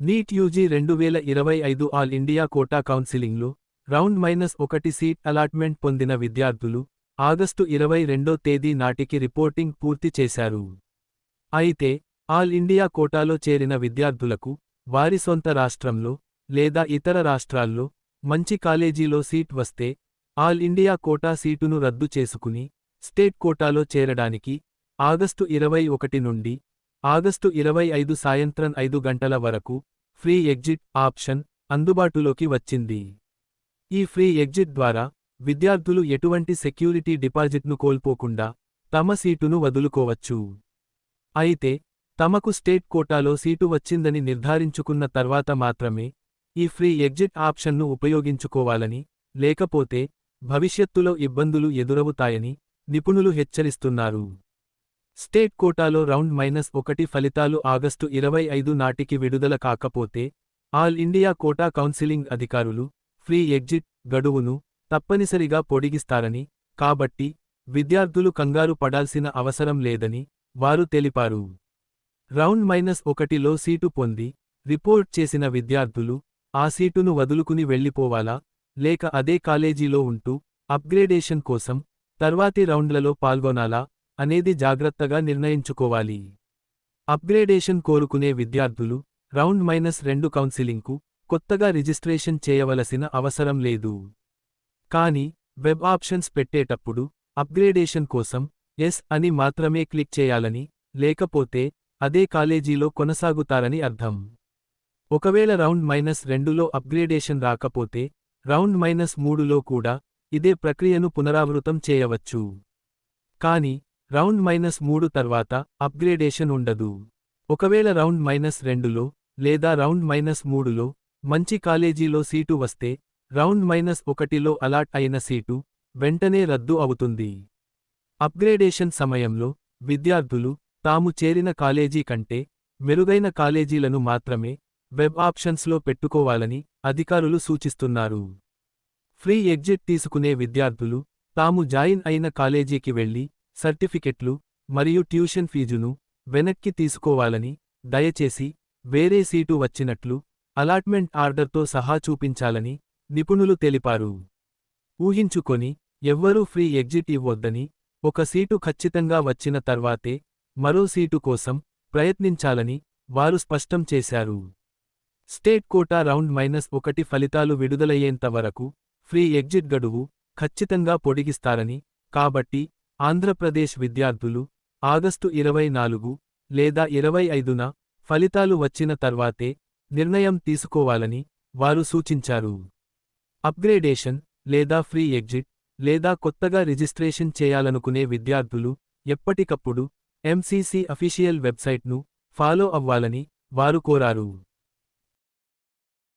NEET UG రెండు వేల ఇరవై ఐదు ఆల్ ఇండియా కోటా కౌన్సిలింగ్లో రౌండ్ మైనస్ ఒకటి సీట్ అలాట్మెంట్ పొందిన విద్యార్థులు ఆగస్టు ఇరవై రెండో తేదీ నాటికి రిపోర్టింగ్ పూర్తి చేశారు. అయితే ఆల్ ఇండియా కోటాలో చేరిన విద్యార్థులకు వారి సొంత రాష్ట్రంలో లేదా ఇతర రాష్ట్రాల్లో మంచి కాలేజీలో సీట్ వస్తే ఆల్ ఇండియా కోటా సీటును రద్దు చేసుకుని స్టేట్ కోటాలో చేరడానికి ఆగస్టు ఇరవై ఒకటి నుండి ఆగస్టు ఇరవై ఐదు సాయంత్రం ఐదు గంటల వరకు ఫ్రీ ఎగ్జిట్ ఆప్షన్ అందుబాటులోకి వచ్చింది. ఈ ఫ్రీ ఎగ్జిట్ ద్వారా విద్యార్థులు ఎటువంటి సెక్యూరిటీ డిపాజిట్ను కోల్పోకుండా తమ సీటును వదులుకోవచ్చు. అయితే తమకు స్టేట్ కోటాలో సీటు వచ్చిందని నిర్ధారించుకున్న తర్వాత మాత్రమే ఈ ఫ్రీ ఎగ్జిట్ ఆప్షన్ను ఉపయోగించుకోవాలని లేకపోతే భవిష్యత్తులో ఇబ్బందులు ఎదురవుతాయని నిపుణులు హెచ్చరిస్తున్నారు. స్టేట్ కోటాలో రౌండ్ మైనస్ ఒకటి ఫలితాలు ఆగస్టు ఇరవై ఐదు నాటికి విడుదల కాకపోతే ఆల్ ఇండియా కోటా కౌన్సిలింగ్ అధికారులు ఫ్రీ ఎగ్జిట్ గడువును తప్పనిసరిగా పొడిగిస్తారని కాబట్టి విద్యార్థులు కంగారు పడాల్సిన అవసరం లేదని వారు తెలిపారు. రౌండ్ మైనస్ ఒకటిలో సీటు పొంది రిపోర్ట్ చేసిన విద్యార్థులు ఆ సీటును వదులుకుని వెళ్ళిపోవాలా లేక అదే కాలేజీలో ఉంటూ అప్గ్రేడేషన్ కోసం తర్వాతి రౌండ్లలో పాల్గొనాలా అనేది జాగ్రత్తగా నిర్ణయించుకోవాలి. అప్గ్రేడేషన్ కోరుకునే విద్యార్థులు రౌండ్ మైనస్ రెండు కౌన్సిలింగ్కు కొత్తగా రిజిస్ట్రేషన్ చేయవలసిన అవసరం లేదు. కానీ వెబ్ ఆప్షన్స్ పెట్టేటప్పుడు అప్గ్రేడేషన్ కోసం ఎస్ అని మాత్రమే క్లిక్ చేయాలని లేకపోతే అదే కాలేజీలో కొనసాగుతారని అర్థం. ఒకవేళ రౌండ్ మైనస్ రెండులో అప్గ్రేడేషన్ రాకపోతే రౌండ్ మైనస్ మూడులో కూడా ఇదే ప్రక్రియను పునరావృతం చేయవచ్చు. కానీ రౌండ్ మైనస్ మూడు తర్వాత అప్గ్రేడేషన్ ఉండదు. ఒకవేళ రౌండ్ మైనస్ రెండులో లేదా రౌండ్ మైనస్ మూడులో మంచి కాలేజీలో సీటు వస్తే రౌండ్ మైనస్ ఒకటిలో అలాట్ అయిన సీటు వెంటనే రద్దు అవుతుంది. అప్గ్రేడేషన్ సమయంలో విద్యార్థులు తాము చేరిన కాలేజీ కంటే మెరుగైన కాలేజీలను మాత్రమే వెబ్ ఆప్షన్స్లో పెట్టుకోవాలని అధికారులు సూచిస్తున్నారు. ఫ్రీ ఎగ్జిట్ తీసుకునే విద్యార్థులు తాము జాయిన్ అయిన కాలేజీకి వెళ్ళి సర్టిఫికెట్లు మరియు ట్యూషన్ ఫీజును వెనక్కి తీసుకోవాలని దయచేసి వేరే సీటు వచ్చినట్లు అలాట్మెంట్ ఆర్డర్తో సహా చూపించాలని నిపుణులు తెలిపారు. ఊహించుకొని ఎవ్వరూ ఫ్రీ ఎగ్జిట్ ఇవ్వొద్దని ఒక సీటు ఖచ్చితంగా వచ్చిన తర్వాతే మరో సీటు కోసం ప్రయత్నించాలని వారు స్పష్టం చేశారు. స్టేట్ కోటా రౌండ్ మైనస్ ఒకటి ఫలితాలు విడుదలయ్యేంత వరకు ఫ్రీ ఎగ్జిట్ గడువు ఖచ్చితంగా పొడిగిస్తారని కాబట్టి ఆంధ్రప్రదేశ్ విద్యార్థులు ఆగస్టు ఇరవై నాలుగు లేదా ఇరవై ఐదున ఫలితాలు వచ్చిన తర్వాతే నిర్ణయం తీసుకోవాలని వారు సూచించారు. అప్గ్రేడేషన్ లేదా ఫ్రీ ఎగ్జిట్ లేదా కొత్తగా రిజిస్ట్రేషన్ చేయాలనుకునే విద్యార్థులు ఎప్పటికప్పుడు ఎంసీసీ అఫీషియల్ వెబ్సైట్ను ఫాలో అవ్వాలని వారు కోరారు.